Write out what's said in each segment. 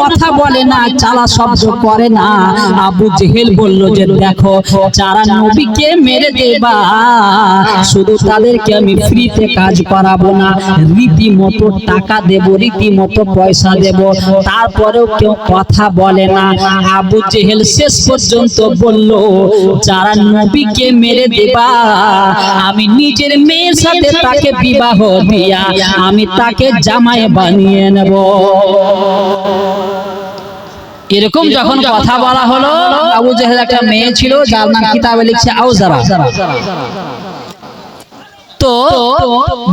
কথা বলে না, চালা শব্দ করে না। আবু জেহেল বলল যে, দেখো, যারা নবীকে মেরে দেবা, শুধু তাদেরকে আমি ফ্রিতে কাজ করাবো না, রীতিমতো টাকা দেব, রীতিমতো পয়সা দেব। তারপরেও কেউ কথা বলে না। আবু জেহেল শেষ পর্যন্ত বলল, যারা নবীকে মেরে দেবা, আমি নিজের মেয়ের সাথে তাকে বিবাহ দিয়া, আমি তাকে জামাই বানিয়ে নেব। এরকম যখন কথা বলা হলো আবু জেহেল একটা মেয়ে ছিল যার নাম কিতাবে লিখছে আউজারা। তো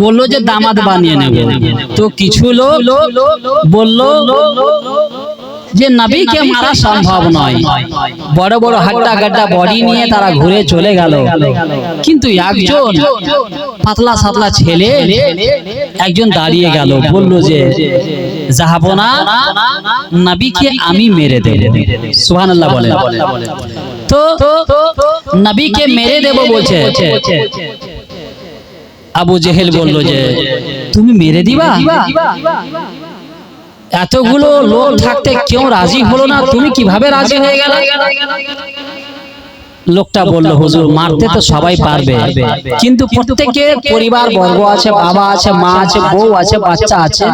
বলল যে দামাদ বানিয়ে নেব। তো কিছু লোক বলল যে নবীকে মারা সম্ভব নয়। বড় বড় হাড্ডা গাড্ডা বডি নিয়ে তারা ঘুরে চলে গেল। কিন্তু একজন পাতলা সাতলা ছেলে একজন দাঁড়িয়ে গেল বলল যে যাহাবো না নবীকে আমি মেরে দেব। সুবহানাল্লাহ তো নবীকে মেরে দেব বলছে। আবু জেহেল বলল যে তুমি মেরে দিবা। এতগুলো লোক থাকতে কেউ রাজি হলো না। তুমি কীভাবে রাজি হয়ে গেলে? লোকটা বলল হুজুর মারতে তো সবাই পারবে। কিন্তু প্রত্যেকের পরিবার বর্গ আছে বাবা আছে মা আছে বউ আছে বাচ্চা আছে।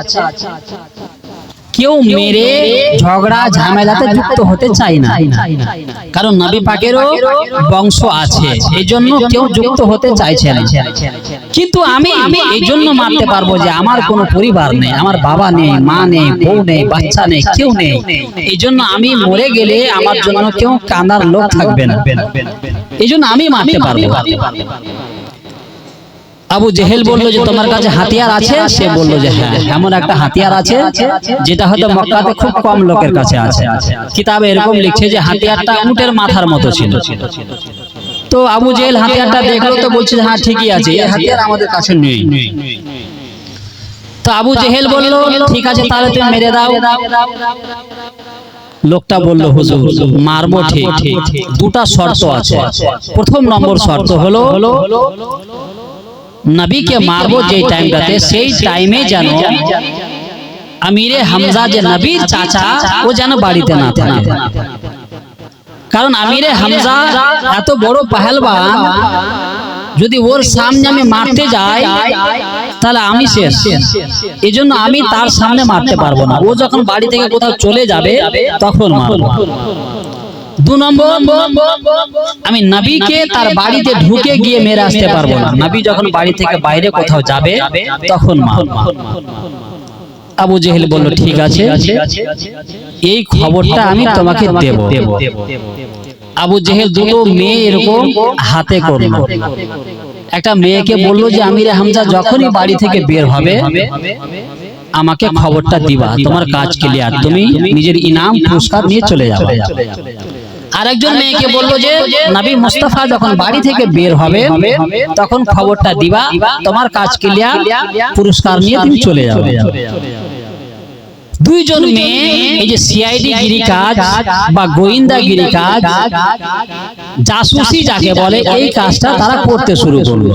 কেউ মেরে ঝগড়া ঝামেলাতে যুক্ত হতে চায় না। কারণ নবী পাকেরও বংশ আছে এই জন্য কেউ যুক্ত হতে চাইছে না। কিন্তু আমি এই জন্য মারতে পারব যে আমার কোনো পরিবার নেই আমার বাবা নেই মা নেই বউ নেই বাচ্চা নেই কেউ নেই। এই জন্য আমি মরে গেলে আমার জন্য কেউ কান্দার লোক থাকবে না। এই জন্য আমি মারতে পারব। আবু জেহেল বলল যে তোমার কাছে হাতিয়ার আছে? সে বলল যে হ্যাঁ। এমন একটা হাতিয়ার আছে যেটা হয়তো মক্কাতে খুব কম লোকের কাছে আছে। কিতাবে এরকম লিখছে যে হাতিয়ারটা উটের মাথার মতো ছিল। তো আবু জেহেল হাতিয়ারটা দেখল তো বলছে হ্যাঁ ঠিকই আছে। এই হাতিয়ার আমাদের কাছে নেই। তো আবু জেহেল বলল ঠিক আছে তাহলে তুমি মেরে দাও। লোকটা বলল হুজুর মারবো ঠিক। দুটা শর্ত আছে। প্রথম নম্বর শর্ত হলো নবীকে মারবো যে টাইমটাতে সেই টাইমে যেন আমিরে হামজা যে নবীর চাচা ও যেন বাড়িতে না থাকে কারণ আমিরে হামজা এত বড় পাহেলবান যদি ওর সামনে আমি মারতে যাই তাহলে আমি শেষ এই জন্য আমি তার সামনে মারতে পারব না ও যখন বাড়ি থেকে কোথাও চলে যাবে তখন মারবো দু নম্বর আমি নবীকে তার বাড়িতে ঢুকে গিয়ে মেরে আসতে পারব না। নবী যখন বাড়ি থেকে বাইরে কোথাও যাবে তখন আবু জেহেল বলল ঠিক আছে এই খবরটা আমি তোমাকে দেব। আবু জেহেল দুটো মেয়ে এরকম হাতে করল। একটা মেয়েকে বলল যে আমিরে হামজা যখনই বাড়ি থেকে বের হবে আমাকে খবরটা দিবা। তোমার কাজ ক্লিয়ার তুমি নিজের ইনাম পুরস্কার নিয়ে চলে যাবে। আরেকজন মেয়েকে বলল যে নবী মুস্তাফা যখন বাড়ি থেকে বের হবে তখন খবরটা দিবা তোমার কাজ ক্লিয়ার পুরস্কার নিয়ে তুমি চলে যাবে। দুইজন মেয়ে এই যে সিআইডি গিরি কাজ বা গোয়েন্দাগিরি কাজ জাসুসি যাকে বলে এই কাজটা তারা করতে শুরু করল।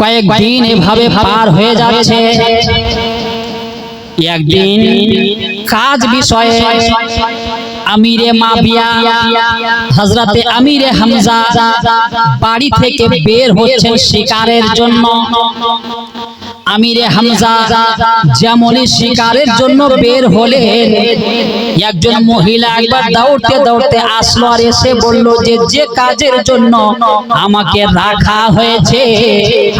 কয়েকদিন এভাবে পার হয়ে যাচ্ছে। একদিন কাজ বিষয়ে আমিরে মাবিয়া হজরতে আমিরে হামজা বাড়ি থেকে বের হচ্ছেন শিকারের জন্য। আমিরে হামজা যেমনই শিকারের জন্য বের হলেন। একজন মহিলা একবার দৌড়তে দৌড়তে আসলো আর এসে বলল যে যে কাজের জন্য আমাকে রাখা হয়েছে,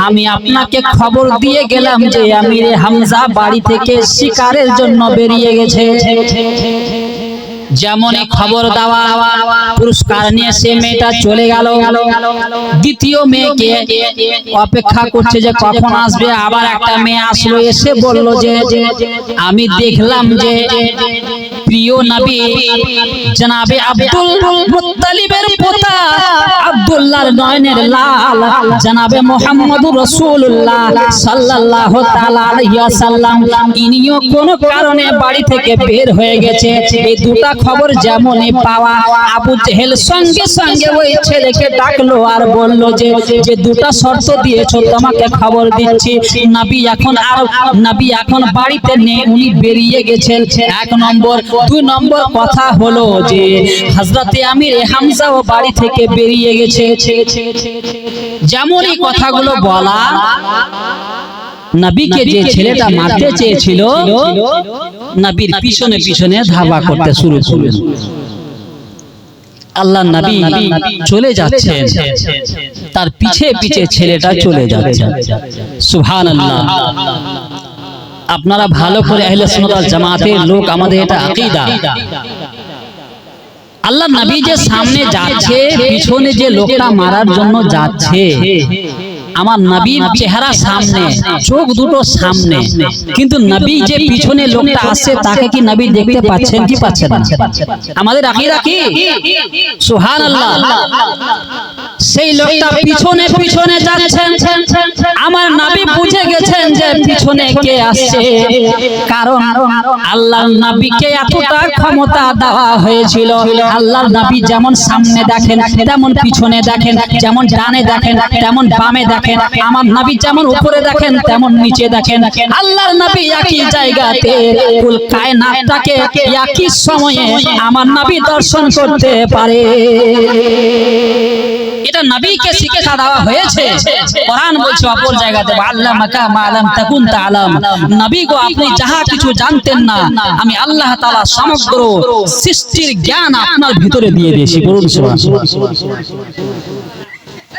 আমি আপনাকে খবর দিয়ে গেলাম যে আমিরে হামজা বাড়ি থেকে শিকারের জন্য বেরিয়ে গেছে। যেমনই খবর দেওয়া পুরস্কার নিয়ে সে মেয়েটা চলে গেল। দ্বিতীয় মেয়েকে অপেক্ষা করছে যে কখন আসবে আবার একটা মেয়ে আসলো এসে বলল যে আমি দেখলাম যে প্রিয় নবী জনাবে আব্দুল মুত্তালিবের পোতা আব্দুল্লাহর নয়নের লাল জনাবে মুহাম্মদুর রাসূলুল্লাহ সাল্লাল্লাহু তাআলা আলাইহি ওয়াসাল্লাম। ইনিও কোন কারণে বাড়ি থেকে বের হয়ে গেছে। এই দুটা খবর যেমনই পাওয়া, আবু জেহেল সঙ্গে সঙ্গে ওই ছেলেকে ডাকলো আর বলল যে যে দুটা শর্ত দিয়েছ, তোমাকে খবর দিচ্ছি। নবী এখন আর, নবী এখন বাড়িতে নেই, উনি বেরিয়ে গেছেন। এক নম্বর। দুই নম্বর কথা হলো যে হযরতে আমির হামজাও বাড়ি থেকে বেরিয়ে গেছে। যেমনই কথাগুলো বলা নবীকে যে ছেলেটা মারতে চেয়েছিল নবীর পিছনে পিছনে ধাবা করতে শুরু করলেন আল্লাহ নবী চলে যাচ্ছেন তার পিছে পিছে ছেলেটা চলে যাচ্ছে। আল্লাহ আপনারা ভালো করে আহলে সুন্নাত ওয়াল জামাতের লোক আমাদের এটা আকীদা। আল্লাহ নবী যে সামনে যাচ্ছে পিছনে যে লোকটা মারার জন্য যাচ্ছে। আমার নবীর চেহারা সামনে চোখ দুটো সামনে। কিন্তু নবী যে পিছনে লোকটা আসছে তাকে কি নবী দেখতে পাচ্ছেন কি পাচ্ছেন না? আমাদের আকীদা কি? সুবহানাল্লাহ। সেই লোকটা পিছনে পিছনে যাচ্ছেন। আমার নবী বুঝে গেছেন যে পিছনে কে আসছে কারণ আল্লাহর নবীকে এতটা ক্ষমতা দেওয়া হয়েছিল। আল্লাহর নবী যেমন সামনে দেখেন তেমন পিছনে দেখেন যেমন ডানে দেখেন তেমন বামে দেখেন আমার নবী যেমন উপরে দেখেন তেমন নিচে দেখেন আল্লাহর নবী একই জায়গাতে কুল কায়নাতটাকে একই সময়ে আমার নবী দর্শন করতে পারে। এটা নবীকে শিখে দেওয়া হয়েছে। কোরআন বলছে, অপর জায়গাতে, আল্লাহ মাকা মালাম তাকুন তালাম নবী গো, আপনি যাহা কিছু জানতেন না, আমি আল্লাহ তাআলা সমগ্র সৃষ্টির জ্ঞান আপনার ভিতরে দিয়ে দিয়েছি। বলুন সুবহানাল্লাহ।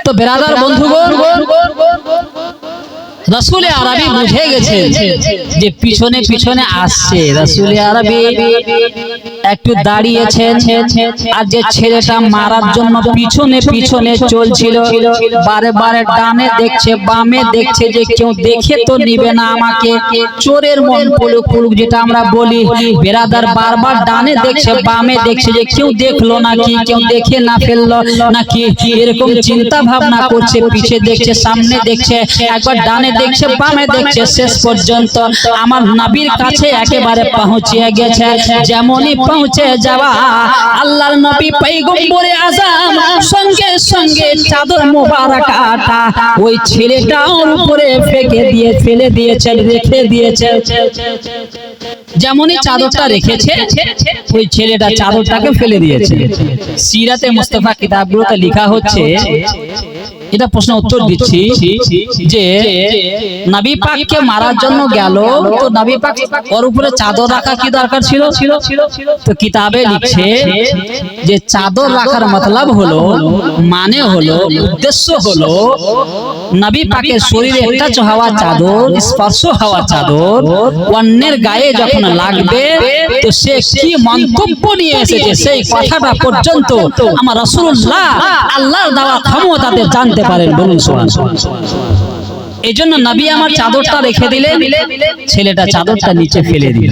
তো, বেরাদার, বন্ধুগণ রসুলে আরবি বুঝে গেছে যে পিছনে পিছনে আসছে। রসুলে আরবি একটু দাঁড়িয়েছেন আর যে ছেলেটা মারার জন্য পিছনে পিছনে চলছিল, বারে বারে ডানে দেখছে, বামে দেখছে যে কেউ দেখে তো নিবে না আমাকে। চোরের মন পুলুক পুলুক যেটা আমরা বলি, বেরাদার বারবার ডানে দেখছে, বামে দেখছে যে কেউ দেখল নাকি, কেউ দেখে না ফেলল নাকি, এরকম চিন্তা ভাবনা করছে, পিছে দেখছে, সামনে দেখছে, একবার ডানে দেখছে বামে দেখছে শেষ পর্যন্ত আমার নাবির কাছে একেবারে পৌঁছিয়ে গেছে। যেমনই পৌঁছে যাওয়া আল্লাহর নবী পৈগম্বরে আজম সঙ্গে সঙ্গে চাদর মোবারকাটা ওই ছেলেটার উপরে ফেকে দিয়ে ফেলে দিয়েছে রেখে দিয়েছে। যেমনই চাদরটা রেখেছে ওই ছেলেটা চাদরটাকে ফেলে দিয়েছে। সিরাতে মুস্তাফা কিতাবগুলোতে লেখা হচ্ছে এটা প্রশ্ন উত্তর দিচ্ছি যে নবী পাককে মারার জন্য গেল। তো নবী পাক ওর উপরে চাদর রাখা কি দরকার ছিল? তো কিতাবে লিখছে যে চাদর রাখার মতলব হলো মানে হলো উদ্দেশ্য হলো নবী পাকের শরীরে একটা হওয়া চাদর স্পর্শ হওয়া চাদর অন্যের গায়ে যখন লাগবে তো সে কি মন্তব্য নিয়ে এসেছে? সেই কথাটা পর্যন্ত আমার রাসূলুল্লাহ আল্লাহর দেওয়া ক্ষমতাতে জানতে পারেন বলুন শোনান এই জন্য নবী আমার চাদরটা রেখে দিলে ছেলেটা চাদরটা নিচে ফেলে দিল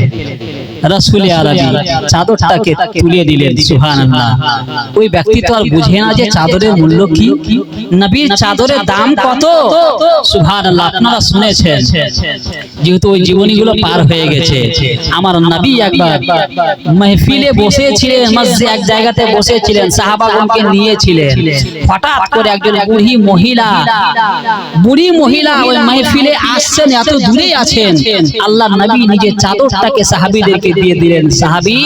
রসুল আরবি চাদরটাকে তুলে দিলেন সুবহানাল্লাহ। ওই ব্যক্তি তো আর বুঝে না যে চাদরের মূল্য কি? নবীর চাদরের দাম কত? সুবহানাল্লাহ আপনারা শুনেছেন। যেহেতু ওই জীবনীগুলো পার হয়ে গেছে। আমার নবী একবার মাহফিলে বসেছিলেন মসজিদে এক জায়গাতে বসেছিলেন সাহাবাগণকে নিয়েছিলেন। হঠাৎ করে একজন বুড়ি মহিলা বুড়ি মহিলা ওই মাহফিলে আসছেন এত দূরে আছেন। আল্লাহ নবী নিজের চাদরটাকে সাহাবীদেরকে দিয়ে দিলেন, সাহাবী,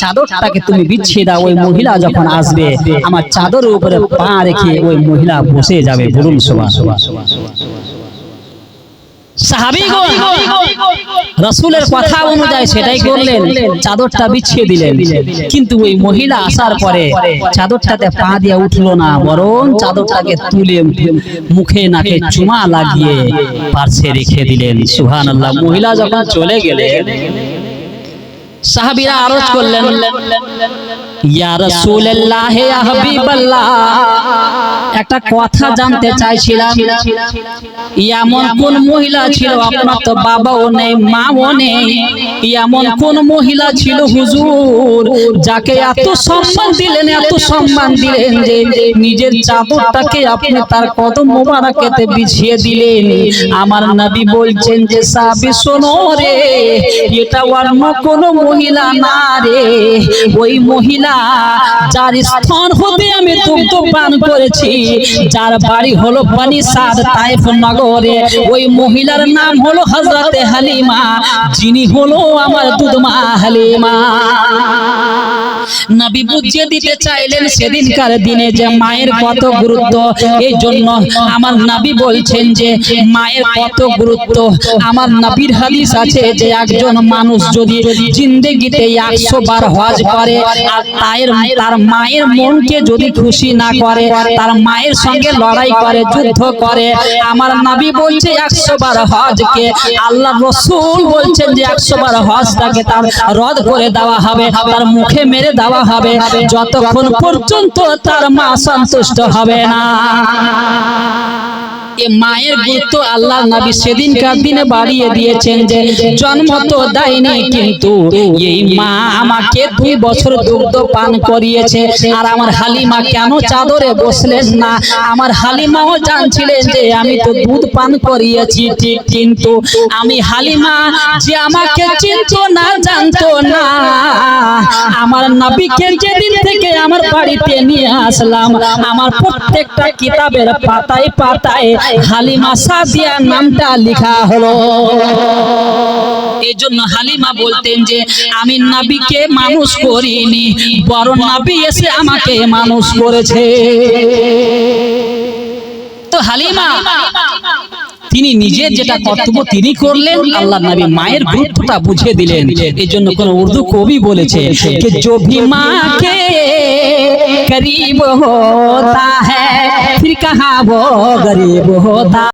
চাদরটাকে তুমি বিছিয়ে দাও, ওই মহিলা যখন আসবে, আমার চাদরের উপরে পা রেখে ওই মহিলা বসে যাবে। বলুন সাহাবীগণ রাসূলের কথা অনুযায়ী সেটাই করলেন, চাদরটা বিছিয়ে দিলেন। কিন্তু ওই মহিলা আসার পরে চাদরটাতে পা দিয়ে উঠল না, বরং চাদরটাকে তুলে মুখে নাকে চুমা লাগিয়ে পার্শ্বে রেখে দিলেন। সুবহানাল্লাহ মহিলা যখন চলে গেলেন সাহাবীরা আরজ করলেন ইয়া রাসূলুল্লাহ হে হাবিবাল্লাহ। একটা কথা জানতে চাইছিলাম। এমন কোন মহিলা ছিল? আপনার তো বাবাও নেই মাও নেই। এমন কোন মহিলা ছিল হুজুর যাকে এত সম্মান দিলেন এত সম্মান দিলেন যে নিজের চাদরটাকে আপনি তার কদম মোবারকেতে বিছিয়ে দিলেন। আমার নবী বলছেন যে সাবি শোনো রে এটা অন্য কোন মহিলা না রে। ওই মহিলা যার স্থন হতে আমি দুগ্ধ পান করেছি। যার বাড়ি হলো পানিসাদ তাইফ নগরে ওই মহিলার নাম হলো হজরতে হালিমা। যিনি হলো আমার দুধমা হালিমা। নবী বুঝিয়ে দিতে চাইলেন সেদিনকার দিনে যে মায়ের কত গুরুত্ব এই জন্য আমার নবী বলছেন যে মায়ের কত গুরুত্ব। আমার নবীর হাদিস আছে যে একজন মানুষ যদি জিন্দেগিতে একশো বার হজ করে আর তার তার মায়ের মনকে যদি খুশি না করে তার মায়ের সঙ্গে লড়াই করে যুদ্ধ করে। আমার নবী বলছে একশো বার হজকে আল্লাহ রসুল বলছেন যে একশো বার হজ তাকে তার রদ করে দেওয়া হবে তার মুখে মেরে দেওয়া হবে যতক্ষণ পর্যন্ত তার মা সন্তুষ্ট হবে না। এ মায়ের গুরুত্ব আল্লাহ নবী সেদিনকার দিনে বাড়িয়ে দিয়েছেন যে জন্ম তো দেয়নি কিন্তু এই মা আমাকে দুই বছর দুগ্ধ পান করিয়েছে। আর আমার হালিমা কেন চাদরে বসলেন না? আমার হালিমাও জানছিলেন যে আমি তো দুধ পান করিয়েছি, ঠিক কিন্তু আমি হালিমা যে আমাকে চিনত না, জানতো না। আমার নবীকে যেদিন থেকে আমার বাড়িতে নিয়ে আসলাম, আমার প্রত্যেকটা কিতাবের পাতায় পাতায় হালিমা সাদিয়া নামটা লেখা হলো। এই জন্য হালিমা বলতেন যে আমি নবীকে মানুষ করিনি বড় নবী এসে আমাকে মানুষ করেছে। তো হালিমা তিনি নিজের যেটা কর্তব্য তিনি করলেন আল্লাহ নবী মায়ের গুরুত্বটা বুঝিয়ে দিলেন। এই জন্য কোন উর্দু কবি বলেছে যে জো ভি মাকে করিব হোতা হ্যাঁ ফির কাহা গরিব হোতা?